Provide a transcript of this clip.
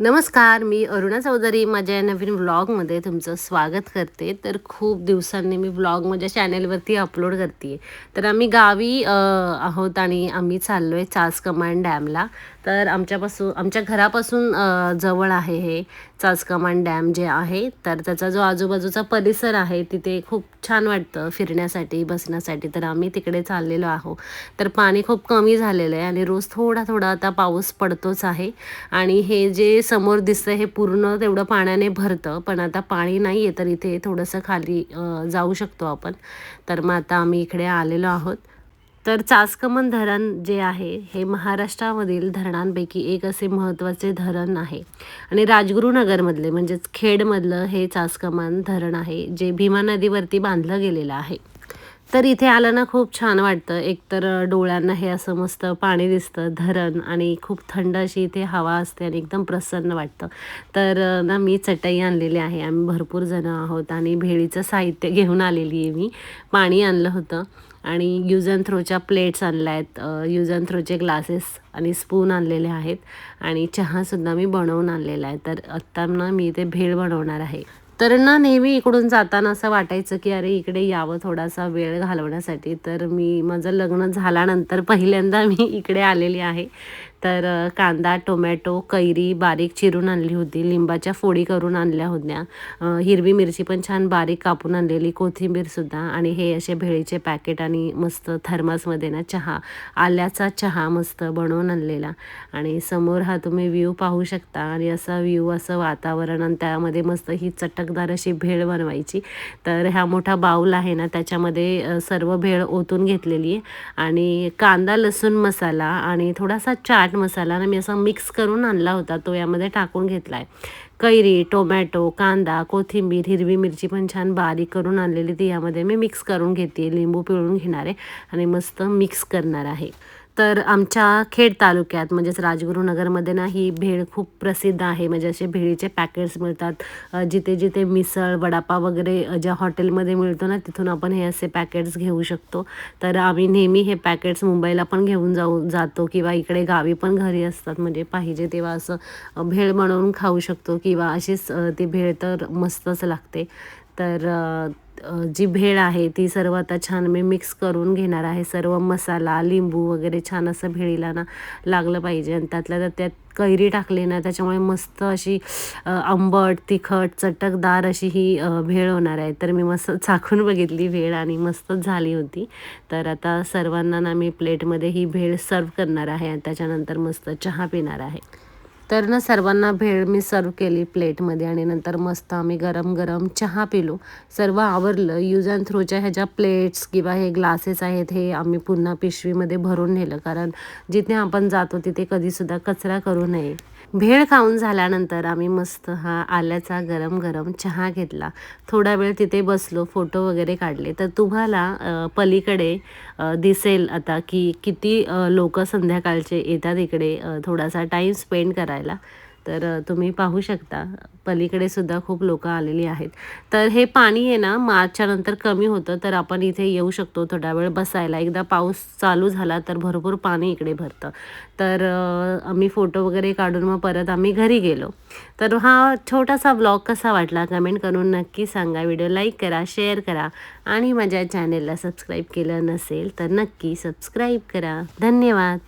नमस्कार मी अरुणा चौधरी. माझ्या या नवीन व्लॉगमध्ये तुमचं स्वागत करते. तर खूप दिवसांनी मी व्लॉग माझ्या चॅनेलवरती अपलोड करते तर आम्ही गावी आहोत आणि आम्ही चाललो आहे चास कमांड डॅमला. तर आमच्यापासून आमच्या घरापासून जवळ आहे हे चाचकमान डॅम जे आहे. तर त्याचा जो आजूबाजूचा परिसर आहे तिथे खूप छान वाटतं फिरण्यासाठी बसण्यासाठी. तर आम्ही तिकडे चाललेलो आहो. तर पाणी खूप कमी झालेलं आहे आणि रोज थोडा थोडा आता पाऊस पडतोच आहे. आणि हे जे समोर दिसतं हे पूर्ण तेवढं पाण्याने भरतं. पण आता पाणी नाही आहे तर इथे थोडंसं खाली जाऊ शकतो आपण. तर मग आता आम्ही इकडे आलेलो आहोत. तर चासकमन धरण जे आहे हे महाराष्ट्रामधील धरणांपैकी एक असे महत्त्वाचे धरण आहे. आणि राजगुरुनगरमधले म्हणजेच खेडमधलं हे चासकमान धरण आहे जे भीमा नदीवरती बांधलं गेलेलं आहे. तर इथे आलं ना खूप छान वाटतं. एकतर डोळ्यांना हे असं मस्त पाणी दिसतं धरण आणि खूप थंड अशी इथे हवा असते आणि एकदम प्रसन्न वाटतं. तर ना मी चटई आणलेली आहे. आम्ही भरपूर जणं आहोत आणि भेळीचं साहित्य घेऊन आलेली आहे मी. पाणी आणलं होतं. आणि यूज अँड थ्रोच्या प्लेट्स आणल्या आहेत यूज अँड थ्रोचे ग्लासेस आणि स्पून आणलेले आहेत. आणि चहासुद्धा मी बनवून आणलेला आहे. तर आत्ता ना मी इथे भेळ बनवणार आहे. तर ना नेहमी इकडून जाताना असं वाटायचं की अरे इकडे यावं थोडासा वेळ घालवण्यासाठी. तर मी माझं लग्न झाल्यानंतर पहिल्यांदा मी इकडे आलेली आहे. तर कांदा टोमॅटो कैरी बारीक चिरून आणली होती. लिंबाच्या फोडी करून आणल्या होत्या. हिरवी मिरची पण छान बारीक कापून आणलेली. कोथिंबीरसुद्धा आणि हे असे भेळीचे पॅकेट आणि मस्त थर्मासमध्ये ना चहा आल्याचा चहा मस्त बनवून आणलेला. आणि समोर हा तुम्ही व्ह्यू पाहू शकता. आणि असा व्ह्यू असं वातावरण आणि त्यामध्ये मस्त ही चटकदार अशी भेळ बनवायची. तर हा मोठा बाऊल आहे ना त्याच्यामध्ये सर्व भेळ ओतून घेतलेली आहे. आणि कांदा लसूण मसाला आणि थोडासा चाट मसाला ना मी असा मिक्स करून आणला होता तो यामध्ये टाकून घेतला आहे कैरी टोमॅटो कांदा कोथिंबीर हिरवी मिरची पण छान बारीक करून आणलेली ती यामध्ये मी मिक्स करून घेते लिंबू पिळून घेणार आहे आणि मस्त मिक्स करणार आहे. तर आमच्या खेड तालुक्यात म्हणजेच राजगुरुनगरमध्ये ना ही भेळ खूप प्रसिद्ध आहे. म्हणजे असे भेळीचे पॅकेट्स मिळतात. जिथे जिथे मिसळ वडापाव वगैरे ज्या हॉटेलमध्ये मिळतो ना तिथून आपण हे असे पॅकेट्स घेऊ शकतो. तर आम्ही नेहमी हे पॅकेट्स मुंबईला पण घेऊन जाऊ जातो किंवा इकडे गावी पण घरी असतात. म्हणजे पाहिजे तेव्हा असं भेळ बनवून खाऊ शकतो किंवा अशीच ती भेळ तर मस्तच लागते. तर जी भेळ आहे ती सर्व आता छान मी मिक्स करून घेणार आहे. सर्व मसाला लिंबू वगैरे छान असं भेळीला ना लागलं पाहिजे. आणि त्यातल्या त्यात त्यात कैरी टाकली ना त्याच्यामुळे मस्त अशी आंबट तिखट चटकदार अशी ही भेळ होणार आहे. तर मी मस्त चाखून बघितली भेळ आणि मस्तच झाली होती. तर आता सर्वांना ना मी प्लेटमध्ये ही भेळ सर्व करणार आहे. आणि त्याच्यानंतर मस्त चहा पिणार आहे. तर ना सर्वांना भेळ मी सर्व केली प्लेटमध्ये आणि नंतर मस्त आम्ही गरम गरम चहा पिलो. सर्व आवरलं. यूज अँड थ्रोच्या ह्याच्या प्लेट्स किंवा हे ग्लासेस आहेत हे आम्ही पुन्हा पिशवीमध्ये भरून नेलं. कारण जिथे आपण जातो तिथे कधीसुद्धा कचरा करू नये. भेळ खाऊन झाल्यानंतर आम्ही मस्त हा आल्याचा गरम गरम चहा घेतला. थोडा वेळ तिथे बसलो फोटो वगैरे काढले. तर तुम्हाला पलीकडे दिसेल आता की किती लोक संध्याकाळचे येतात इकडे थोडासा टाईम स्पेंड करायला. तर तुम्ही पाहू शकता. पलीकडे सुद्धा खूप लोक आलेली आहेत. तर हे पाणी आहे ना मार्चच्या नंतर कमी होतं तर आपण इथे येऊ शकतो थोडा वेळ बसायला. एकदा पाऊस चालू झाला तर भरपूर पाणी इकडे भरतं. तर आम्ही फोटो वगैरे काढून मग परत आम्ही घरी गेलो. तर हा छोटासा ब्लॉग कसा वाटला कमेंट करून नक्की सांगा. व्हिडिओ लाईक करा शेअर करा आणि माझ्या चॅनेलला सबस्क्राईब केलं नसेल तर नक्की सबस्क्राईब करा. धन्यवाद.